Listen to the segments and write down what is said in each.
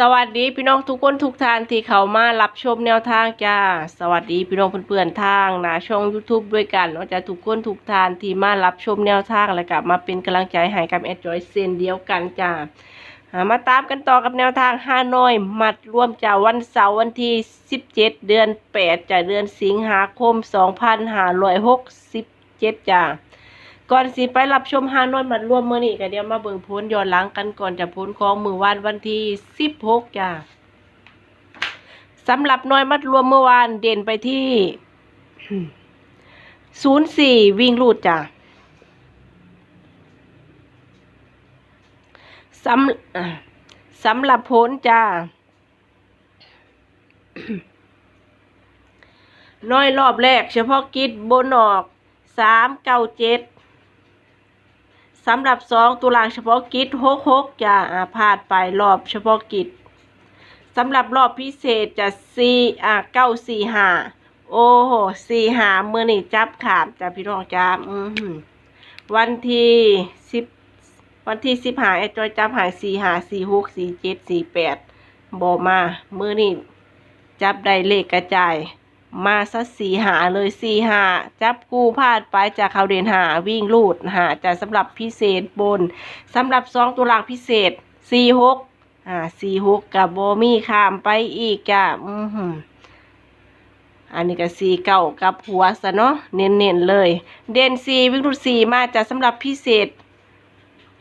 สวัสดีพี่น้องทุกคนทุกท่านที่เข้ามารับชมแนวทางจ้า สวัสดีพี่น้องเพื่อนๆทางนาช่อง YouTube ด้วยกันเนาะจะทุกคนทุกท่านที่มารับชมแนวทางและกลับมาเป็นกำลังใจให้กับแอดจอยเซนเดียวกันจ้ามาตามกันต่อกับแนวทางฮานอย มัดรวมจากวันเสาร์วันที่ 17 เดือน8จากเดือนสิงหาคม 2567จ้า ก่อนสิไปรับชมฮานอยมัดรวมเมื้อนี้ก็เดี๋ยวมาเบิ่งพ้นย้อนหลังกันก่อนจะพ้นของมือวานวันที่16จ้าสำหรับน้อยมัดรวมเมื่อวานเด่นไปที่04วิ่งรูดจ้าสำสำหรับพ้นจ้าน้อยรอบแรก เฉพาะกิจบนออกสามเก้าเจ็ด สำหรับสองตุลางเฉพาะกิจหกหกจะอาพลาดไปรอบเฉพาะกิจสำหรับรอบพิเศษจะสี่อ่าเก้าสี่ห้าโอ้โหสี่หามือนี่จับขาดจ้ะพี่น้องจ้าอือหือวันที่สิบวันที่สิบหาไอ้จอยจับหายสี่หาสี่หกสี่เจ็ดสี่แปดบอมามือนี่จับได้เลขกระจาย มาสักสี่หาเลยสี่หาจับกู้พลาดไปจากเขาเด่นหาวิ่งลูดหาจะสำหรับพิเศษบนสำหรับสองตัวหลังพิเศษสี่หกอ่าสี่หกกับโบมี่ข้ามไปอีกจ้ะอือหืออันนี้ก็สี่เก้ากับหัวซะเนาะเน้นๆเลย เด่นสี่วิ่งลูดสี่มาจะสำหรับพิเศษ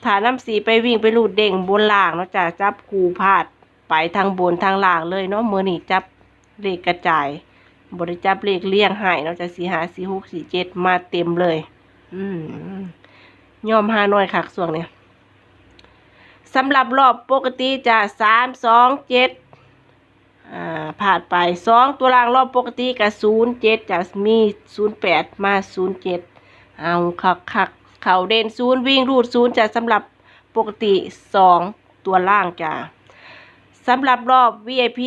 ฐานน้ำสีไปวิ่งไปลูดเด้งบนล่างเนาะจ้ะจับกูพาดไปทางบนทางล่างเลยเนาะมือนี่จับเลขกระจาย บริจับเลขเลี่ยงให้เนาะจะสี่หาสี่หกสี่เจ็ดมาเต็มเลย อืมยอมหาหน่อยคักส่วงเนี่ยสำหรับรอบปกติจะสามสองเจ็ดอ่าผ่านไปสองตัวรางรอบปกติกับศูนย์เจ็ดจะมีศูนย์แปดมาศูนย์เจ็ดเอาคักคักเข่าเด่นศูนย์วิ่งรูดศูนย์จะสำหรับปกติสองตัวล่างจ้ะสำหรับรอบ VIP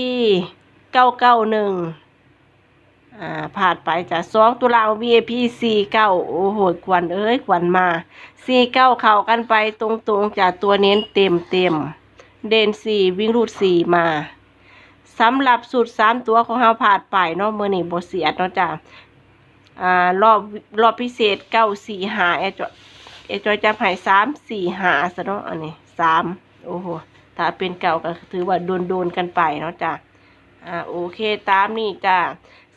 เก้าเก้าหนึ่ง อ่าผ่านไปจากสองตุลา VIP สี่เก้าโอ้โหควันเอ้ยควันมาสี่เก้าเข้ากันไปตรงๆจากตัวเน้นเต็มเต็มเดนสี่วิ่งรูดสี่มาสำหรับสูตรสามตัวของเราผ่านไปเนาะเมื่อนี่บเสียดเนาะจ้ะอ่ารอบรอบพิเศษเก้าสี่หาเอจอยเอจอยจะให้สามสี่หาซะเนาะอันนี้สามโอ้โหถ้าเป็นเก่าก็ถือว่าโดนโดนกันไปเนาะจ้ะอ่าโอเคตามนี่จ้ะ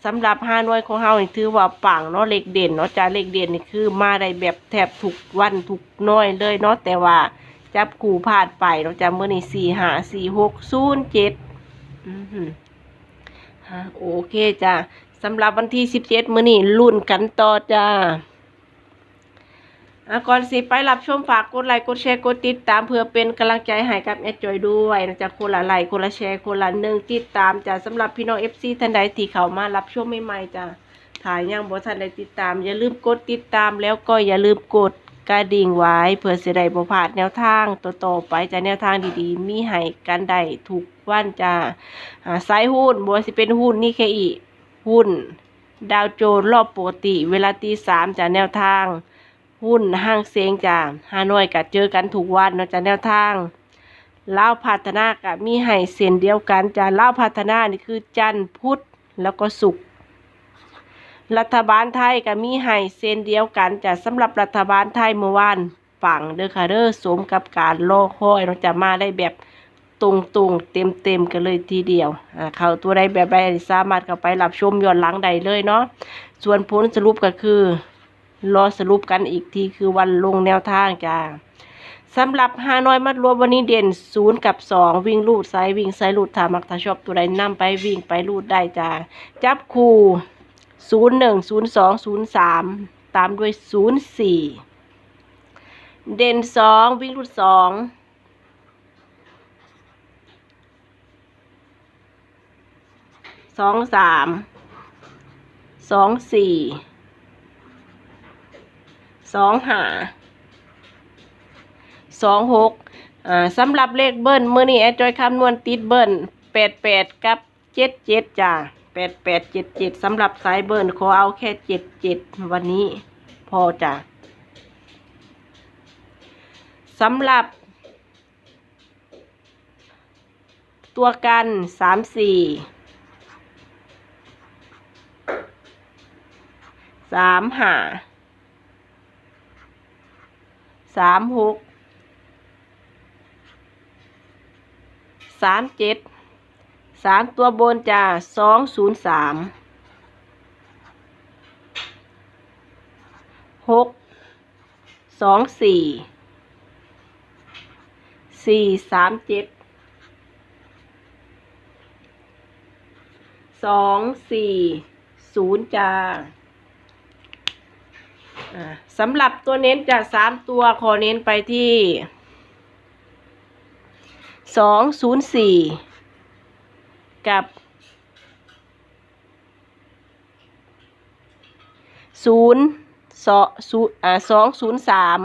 สำหรับห้าหน่วยของเฮานี่ถือว่าปังเนาะเลขเด่นเนาะจ้าเลขเด่นนี่คือมาได้แบบแทบทุกวันทุกน้อยเลยเนาะแต่ว่าจับขู่พลาดไปเนาะจ้ามื้อนี่สี่ห้าสี่หกศูนย์เจ็ดอือหือฮะโอเคจ้าสำหรับวันที่สิบเจ็ดมื่อนี่ลุ้นกันต่อจ้า อะก่อนสิไปรับชมฝากกดไลค์กดแชร์กดติดตามเพื่อเป็นกำลังใจให้กับแอดจอยด้วยนะจ๊ะคนละไลค์คนละแชร์คนละหนึ่งติดตามจ้ะสำหรับพี่น้อง FC ท่านใดที่เข้ามารับชมใหม่ๆจ้ะถ่ายยังบ่ทันได้ติดตาม อย่าลืมกดติดตามแล้วก็อย่าลืมกดกระดิ่งไว้ เพื่อเสิได้บ่พลาดแนวทางต่อไปจะแนวทางดีๆ มีให้กันได้ทุกวันจ้ะอ่าสายหุ้นบ่ว่าสิเป็นหุ้นนี่แค่อีหุ้น ดาวโจนส์รอบปกติ เวลาตีสามจะแนวทาง หุ้นห้างเซียงจ้าฮานอยก็เจอกันทุกวันเนาะจ้ะแนวทางเล่าพัฒนากับมีให้เส้นเดียวกันจ้ะลาพัฒนานี่คือจันทร์พุธแล้วก็ศุกร์รัฐบาลไทยก็มีให้เส้นเดียวกันจ้ะสำหรับรัฐบาลไทยเมื่อวานฝังเด้อค่ะเด้อสมกับการรอคอยเนาจะมาได้แบบตรงๆเต็มๆกันเลยทีเดียวอ่าเขาตัวใดแบบใดสามารถเข้าไปรับชมย้อนหลังใดเลยเนาะส่วนผลสรุปก็คือ รอสรุปกันอีกทีคือวันลงแนวทางจ้าสำหรับฮานอยมัดรวมวันนี้เด่นศูนย์กับสองวิ่งลูดซ้ายวิ่งซ้ายลูดถามักถ้าชอบตัวใดนำไปวิ่งไปลูดได้จ้าจับคู่ศูนย์หนึ่งศูนย์สองศูนย์สามตามด้วยศูนย์สี่เด่นสองวิ่งลูดสองสองสามสองสี่ สองหาสองหกอ่าสำหรับเลขเบิ้ลเมื่อนี้แอดจอยคำนวณติดเบิ้ลแปดแปดกับเจ็ดเจ็ดจ้าแปดแปดเจ็ดเจ็ดสำหรับสายเบิ้ลขอเอาแค่เจ็ดเจ็ดวันนี้พอจ้าสำหรับ ตัวกันสามสี่สามห้า สามหกสามเจ็ดสามตัวบนจะสองศูนย์สามหกสองสี่สี่สามเจ็ดสองสี่ศูนย์จ่า สำหรับตัวเน้นจะสามตัวขอเน้นไปที่สองศูนย์สี่กับศูนย์สองศูนย์สองศูนย์สาม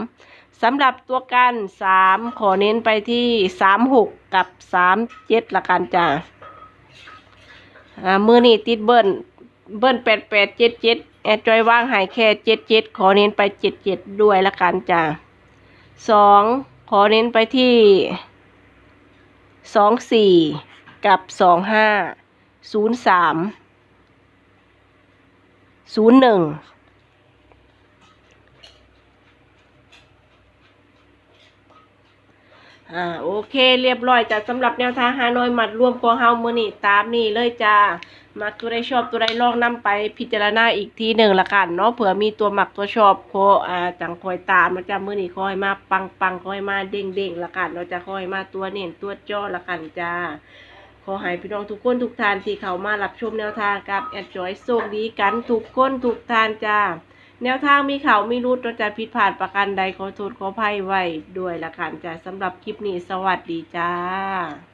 สำหรับตัวกันสามขอเน้นไปที่สามหกกับสามเจ็ดละกันจ้าอ่ามือนี่ติดเบิ้ลเบิ้ลแปดแปดเจ็ดเจ็ด แอดจอยว่างหายแค่เจ็ดเจ็ดขอเน้นไปเจ็ดเจ็ดด้วยละกันจ้าสองขอเน้นไปที่สองสี่กับสองห้าศูนย์สามศูนย์หนึ่งอ่าโอเคเรียบร้อยจ้ะสำหรับแนวทางฮานอยหมัดรวมของเฮามือนี้ตามนี้เลยจ้า มักตัวใดชอบตัวใดลองนำไปพิจารณาอีกทีหนึ่งละกันเนาะเผื่อมีตัวหมักตัวชอบโคอ่าจังคอยตามเนาจ้ามื้อนี้คอยมาปังปังคอยมาเด้งเด้งละกันเนาจ้าคอยมาตัวเน้นตัวจ้อละกันจ้าขอให้พี่น้องทุกคนทุกทานที่เข้ามารับชมแนวทางกับแอดจอยโชคดีกันทุกคนทุกทานจ้าแนวทางมีเขามีรุดเราจะผิดพลาดประการใดขอโทษขอภัยไว้ด้วยละกันจ้ะสำหรับคลิปนี้สวัสดีจ้า